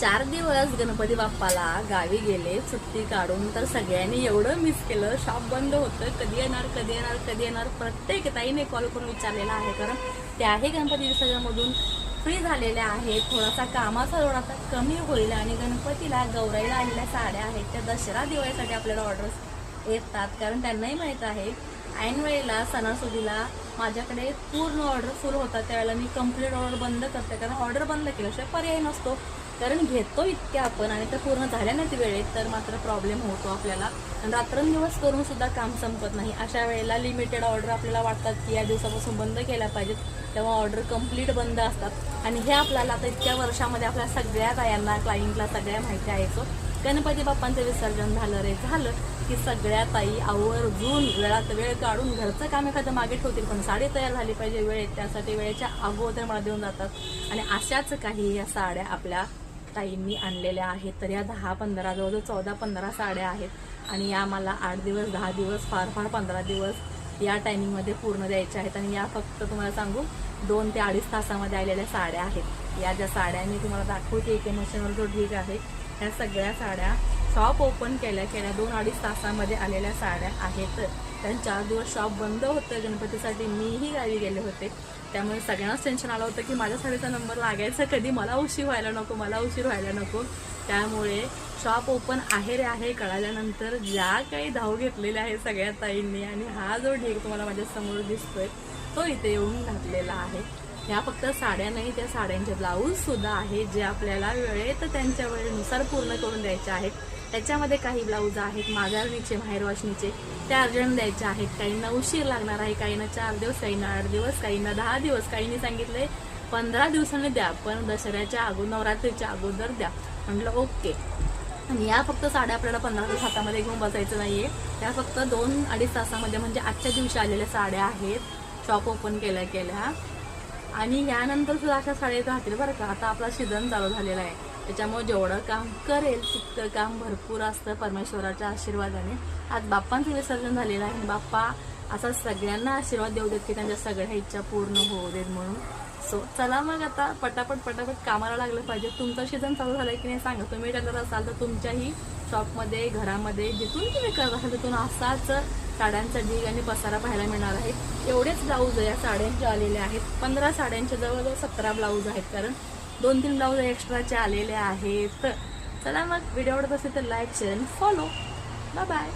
चार दिवस गणपती बाप्पाला गावी गेले सुट्टी काढून. तर सगळ्यांनी एवढं मिस केलं. शॉप बंद होतं. कधी येणार कधी येणार कधी येणार? प्रत्येक ताईने कॉल करून विचारलेला आहे. कारण त्याही गणपती विसर्जनमधून फ्री झालेल्या आहेत. थोडासा कामाचा लोड आता कमी होईल आणि गणपतीला गौराईला आलेल्या साड्या आहेत. त्या दसरा दिवाळीसाठी आपल्याला ऑर्डर्स येतात. कारण त्यांनाही माहीत आहे ऐन वेळेला सणासुदीला माझ्याकडे पूर्ण ऑर्डर फुल होतात त्यावेळेला. मी कंप्लीट ऑर्डर बंद करते. कारण ऑर्डर बंद केल्याशिवाय पर्याय नसतो. कारण घेतो इतक्या आपण आणि त्या पूर्ण झाल्या नाहीत वेळेत तर मात्र प्रॉब्लेम होतो आपल्याला. आणि रात्रंदिवस करून सुद्धा काम संपत नाही. अशा वेळेला लिमिटेड ऑर्डर आपल्याला वाटतात की या दिवसापासून बंद केल्या पाहिजेत. तेव्हा ऑर्डर कंप्लीट बंद असतात. आणि हे आपल्याला आता इतक्या वर्षामध्ये आपल्या सगळ्या तायांना क्लायंटला सगळ्या माहिती आहे. सो गणपती बाप्पांचं विसर्जन झालं रे झालं. की सगळ्या ताई आवर्जून वेळात वेळ काढून घरचं काम एखादं मागे ठेवतील पण साडी तयार झाली पाहिजे वेळेत. त्यासाठी वेळेच्या अगोदर मला देऊन जातात. आणि अशाच काही या साड्या आपल्या ताईंनी आणलेल्या आहेत. तर या दहा पंधरा जवळजवळ चौदा पंधरा साड्या आहेत. आणि या मला आठ दिवस दहा दिवस फार फार पंधरा दिवस या टायमिंगमध्ये पूर्ण द्यायच्या आहेत. आणि या फक्त तुम्हाला सांगू दोन ते अडीच तासामध्ये आलेल्या साड्या आहेत. या ज्या साड्या मी तुम्हाला दाखवते एक मशीनवर जो ढीग आहे ह्या सगळ्या साड्या शॉप ओपन केल्या केल्या दोन अडीच तासामध्ये आलेल्या साड्या आहेत. कारण चार दिवस शॉप बंद होतं. गणपतीसाठी मीही गावी गेले होते. त्यामुळे सगळ्यांनाच टेन्शन आलं होतं की माझ्या साडीचा नंबर लागायचा कधी? मला उशीर व्हायला नको मला उशीर व्हायला नको. त्यामुळे शॉप ओपन आहे रे आहे कळाल्यानंतर ज्या काही धाव घेतलेल्या आहेत सगळ्या ताईंनी आणि हा जो ढीग तुम्हाला माझ्यासमोर दिसतोय तो इथे येऊन घातलेला आहे. ह्या फक्त साड्या नाही त्या साड्यांचे ब्लाऊजसुद्धा आहेत जे आपल्याला वेळेत त्यांच्या वेळेनुसार पूर्ण करून द्यायचे आहेत. त्याच्यामध्ये काही ब्लाऊज आहेत माघारणीचे माहेर त्या ते अर्जंट द्यायचे आहेत काहींना उशीर लागणार आहे काहींना चार दिवस काहींना आठ दिवस काहींना दहा दिवस. काहींनी सांगितले पंधरा दिवसांनी द्या पण दसऱ्याच्या अगोदर नवरात्रीच्या अगोदर द्या. म्हटलं ओके. आणि या फक्त साड्या आपल्याला पंधरा दिवस हातामध्ये घेऊन बसायचं नाहीये. त्या फक्त दोन अडीच तासामध्ये म्हणजे आजच्या दिवशी आलेल्या साड्या आहेत. शॉप ओपन केल्या केल्या. आणि यानंतर सुद्धा अशा साडीत राहतील बरं का. आता आपला सीझन चालू झालेला आहे. त्याच्यामुळे जेवढं काम करेल तितकं काम भरपूर असतं परमेश्वराच्या आशीर्वादाने. आज बाप्पांचं विसर्जन झालेलं आहे बाप्पा असा सगळ्यांना आशीर्वाद देऊ देत की त्यांच्या सगळ्या इच्छा पूर्ण होऊ देत म्हणून. सो चला मग आता पटापट पटापट कामाला लागलं पाहिजे. तुमचं सीझन चालू झालंय की नाही सांगा. तुम्ही टेलर असाल तर तुमच्याही शॉपमध्ये घरामध्ये जिथून तुम्ही करत असाल तिथून असाच साड्यांचा ढीग आणि पसारा पाहायला मिळणार आहे. एवढेच ब्लाऊज या साड्यांचे आलेले आहेत. पंधरा साड्यांच्या जवळजवळ सतरा ब्लाऊज आहेत. कारण दोन तीन ब्लाऊज एक्स्ट्राचे आलेले आहेत. चला मग व्हिडिओ आवडत असेल तर लाईक शेअर आणि फॉलो बाय बाय